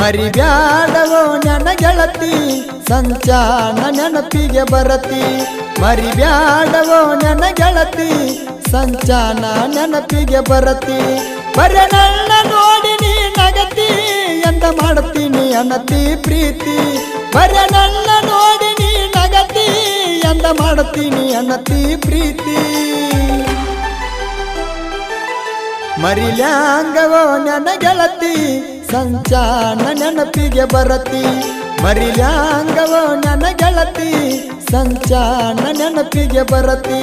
ಮರಿಬ್ಯಾಡವೋ ನನ್ನ ಗೆಳತಿ ಸಂಚಾನ ನೆನಪಿಗೆ ಬರತಿ. ಮರಿಬ್ಯಾಡವೋ ನನ್ನ ಗೆಳತಿ ಸಂಚಾನ ನೆನಪಿಗೆ ಬರತಿ. ಬರೆ ನೋಡಿ ನೀ ನಗತಿ ಎಂದ ಮಾಡುತ್ತೀನಿ ಅನತಿ ಪ್ರೀತಿ. ಬರೆ ನೋಡಿ ನೀ ನಗತಿ ಎಂದ ಮಾಡುತ್ತೀನಿ ಅನತಿ ಪ್ರೀತಿ. ಮರಿಲ್ಯಾಂಗವೋ ನನ್ನ ಗೆಳತಿ ಸಂಚಾನ ನೆನಪಿಗೆ ಬರತಿ. ಮರಿಲಾಂಗವ ನನ್ನ ಗೆಳತಿ ಸಂಚಾನ ನೆನಪಿಗೆ ಬರತಿ.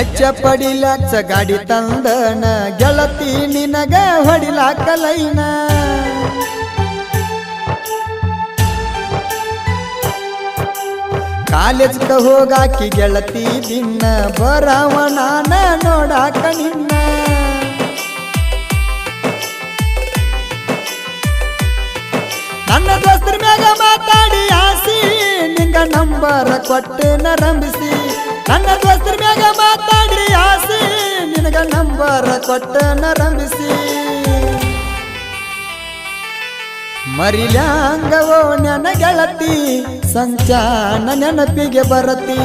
ಎಚ್ಚ ಪಡಿಲಾಕ್ಸ ಗಾಡಿ ತಂದನ, ಗೆಳತಿ ನಿನಗ ಹೊಡಿಲಾಕಲೈನ? ಕಾಲೇಜ್ಗ ಹೋಗಾಕಿ ಗೆಳತಿ ದಿನ್ನ ಬರವನ ನಾನ ನೋಡಾಕ ನಿನ್ನ? ನನ್ನ ದೋಸ್ತರ ಮ್ಯಾಗ ಮಾತಾಡಿ ಆಸಿ, ನಿಂಗ ನಂಬರ ಕೊಟ್ಟು ನರಂಬಿಸಿ. ನನ್ನ ದೋಸ್ತರ ಮ್ಯಾಗ ಮಾತಾಡ್ರಿ ಆಸಿ. ನಿನಗ ನಂಬರ ಕೊಟ್ಟ ನರಂಬಿಸಿ. ಮರಿಲ್ಯಾಂಗವೋ ನನ್ನ ಗೆಳತಿ ಸಂಚಾನ ನೆನಪಿಗೆ ಬರತಿ.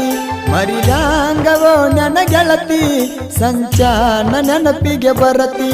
ಮರಿಲ್ಯಾಂಗವೋ ನನ್ನ ಗೆಳತಿ ಸಂಚಾನ ನೆನಪಿಗೆ ಬರತಿ.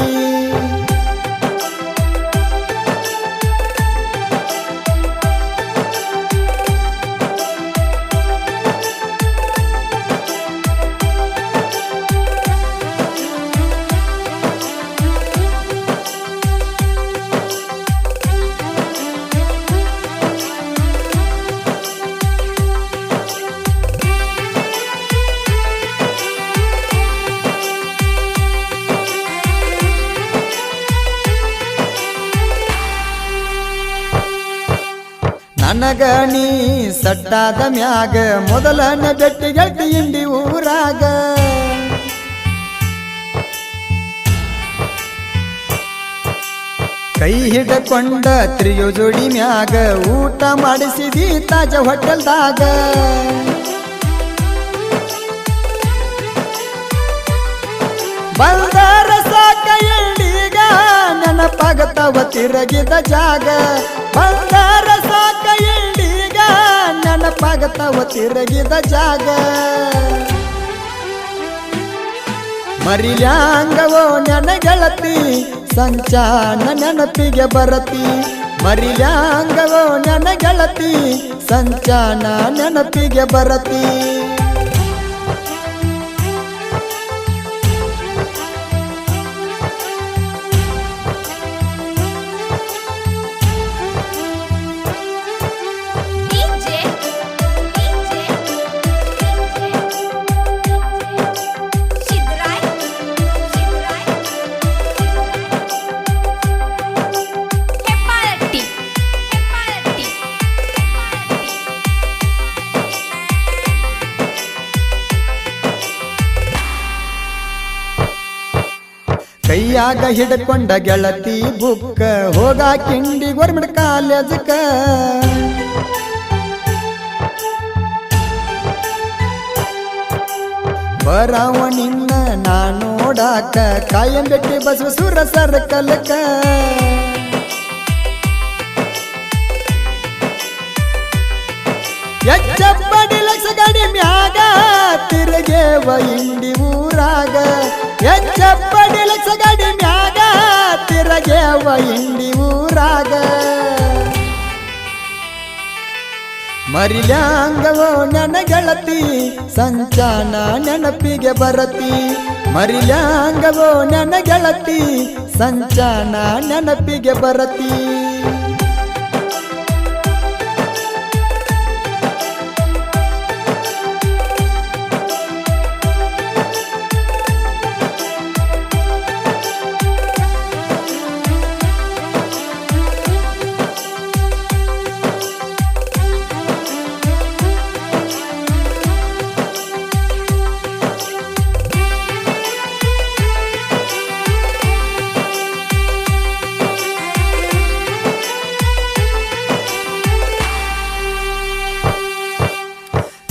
ನನಗ ಸಟ್ಟಾದ ಮ್ಯಾಗ ಮೊದಲನ ಬೆಟ್ಟಿ ಗಟ್ಟಿ ಇಂಡಿ ಊರಾಗ. ಕೈ ಹಿಡಕೊಂಡ ತ್ರಿಯೋ ಜೋಡಿ ಮ್ಯಾಗ ಊಟ ಮಾಡಿಸಿದಿ ತಾಜ ಹೋಟೆಲ್ದಾಗ. ಬಂದಾರ ನೆನಪಾಗತ್ತವ ತಿರಗಿದ ಜಾಗ. ಬಂಗಾರ ಸಾಕ ಎಳ್ಳೀಗ ನೆನಪಾಗತ್ತವ ತಿರಗಿದ ಜಾಗ. ಮರಿಯಾಂಗವೋ ನೆನಗೆಳತಿ ಗೆಳತಿ ಸಂಚಾನ ನೆನಪಿಗೆ ಬರತಿ. ಮರಿಯಾಂಗವೋ ನೆನಗೆಳತಿ ಗೆಳತಿ ಸಂಚಾನ ನೆನಪಿಗೆ ಬರತಿ. ಕೈಯಾಗ ಹಿಡ್ಕೊಂಡ ಗೆಳತಿ ಬುಕ್ಕ, ಹೋಗ ಕಿಂಡಿ ಗೋರ್ಮೆಂಟ್ ಕಾಲೇಜಕ್ಕ ಬರವ ನಿನ್ನ ನಾ ನೋಡಾಕ, ಕಾಯಂ ಬೆಟ್ಟಿ ಬಸವ ಸುರ ಸರ್ಕಲ್ಕ ಎಚ್ಚಪ್ಪಡಿ ಲಕ್ಷ ಗಡಿ ಮ್ಯಾಗ, ತಿರುಗೇವ ಇಂಡಿ ಊರಾಗ. ಎಚ್ಚಪ್ಪಡಿ ಸಗಡಿ ಗಡಿ ಮ್ಯಾಗ, ತಿರುಗೇವ ಇಂಡಿ ಊರಾಗ. ಮರಿಲ್ಯಾಂಗವೋ ಗೆಳತಿ ಸಂಚಾನ ನೆನಪಿಗೆ ಬರತಿ. ಮರಿಲ್ಯಾಂಗವೋ ಗೆಳತಿ ಸಂಚಾನ ನೆನಪಿಗೆ ಬರತಿ.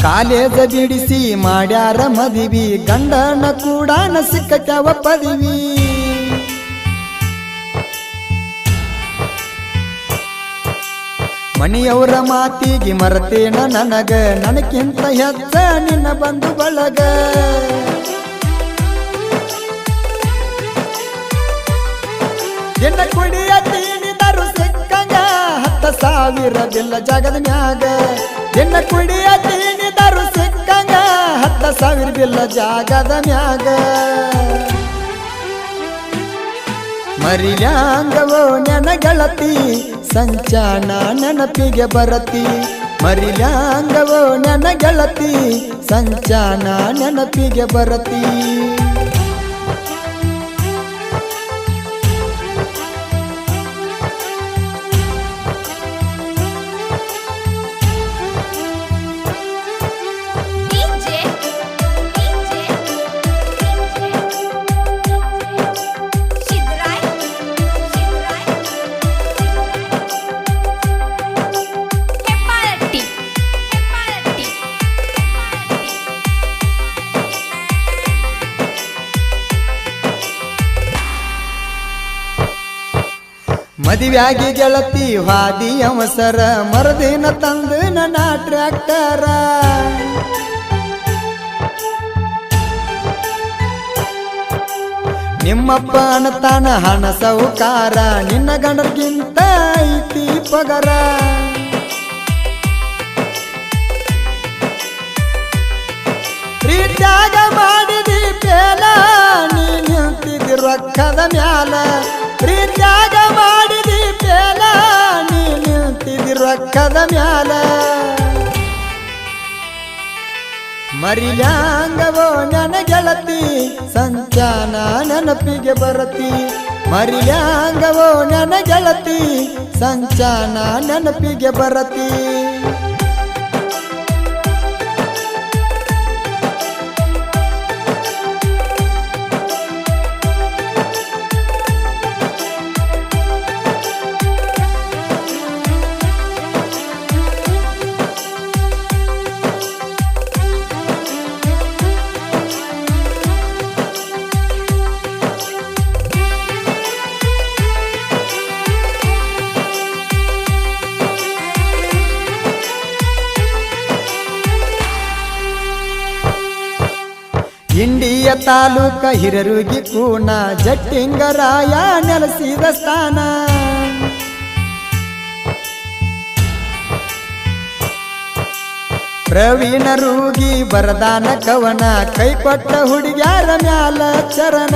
ಕಾಲೇಜ ಬಿಡಿಸಿ ಮಾಡ್ಯಾರ ಮದಿವಿ, ಗಂಡನ ಕೂಡ ಸಿಕ್ಕತ್ಯಾವ ಪದವಿ ಮಣಿಯವರ ಮಾತಿಗೆ ಮರತೇನ ನನಗ ನನಗಿಂತ ಹೆಚ್ಚ ನಿನ್ನ ಬಂಧು ಬಳಗ ಎನ್ನ ಕುಡಿಯ ತೀನಿದರು ಸಿಕ್ಕಂಗ, ಹತ್ತ ಸಾವಿರ ಬಿಲ್ಲ ಜಗದ ಮ್ಯಾಗ. ಎನ್ನ ಕುಡಿಯ ಹತ್ತ ಸಾವಿರ ಬಿಲ್ಲ ಜಾಗದ ಮ್ಯಾಗ. ಮರಿಲ್ಯಾಂಗವೋ ನೆನಗಳತಿ ಸಂಚಾನ ನೆನಪಿಗೆ ಬರತಿ. ಮರಿಲ್ಯಾಂಗವೋ ನೆನಗಳತಿ ಸಂಚಾನ ನೆನಪಿಗೆ ಬರತಿ. ಮದುವ್ಯಾಗಿ ಗೆಳತಿ ವಾದಿ ಅವಸರ, ಮರದಿನ ತಂದು ನನ್ನ ಟ್ರ್ಯಾಕ್ಟರ ನಿಮ್ಮಪ್ಪ ತಾನ ಹಣ ಸೌಕಾರ, ನಿನ್ನ ಗಂಡಕ್ಕಿಂತ ಐತಿ ಪಗರ. ಪ್ರೀತ್ಯಾಗ ಮಾಡಿದಿ ಪೇಲ ನೀ ನಿಂತಿದ್ದಿ ರೊಕ್ಕದ ಮ್ಯಾಲ. ಪ್ರೀತ್ಯಾಗ ಮಾಡಿ ರೊಕ್ಕದ ಮ್ಯಾಲ. ಮರಿಯಾಂಗವೋ ನನ್ನ ಗೆಳತಿ ಸಂಚಾನ ನೆನಪಿಗೆ ಬರತಿ. ಮರಿಯಾಂಗವೋ ನನ್ನ ಗೆಳತಿ ಸಂಚಾನ ನೆನಪಿಗೆ ಬರತಿ. ಇಂಡಿಯ ತಾಲೂಕ ಹಿರರುಗಿ ಕೂಣ ಜಟ್ಟಿಂಗರಾಯ ನೆಲೆಸಿದ ಸ್ಥಾನ. ಪ್ರವೀಣ ರೂಗಿ ಬರದಾನ ಕವನ ಕೈ ಕೊಟ್ಟ ಹುಡುಗ್ಯಾರ ಮ್ಯಾಲ ಚರಣ.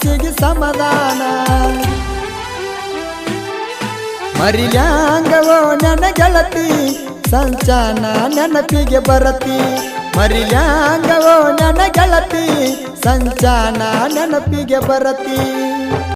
ಮನಸ್ಸಿಗೆ ಸಮಾಧಾನ. ಮರಿಲ್ಯಾಂಗವೋ ನನ್ನ ಗೆಳತಿ ಸಂಚಾನ ನೆನಪಿಗೆ ಬರತಿ. ಮರಿಲ್ಯಾಂಗವೋ ನನ್ನ ಗೆಳತಿ ಸಂಚಾನ ನೆನಪಿಗೆ ಬರತಿ.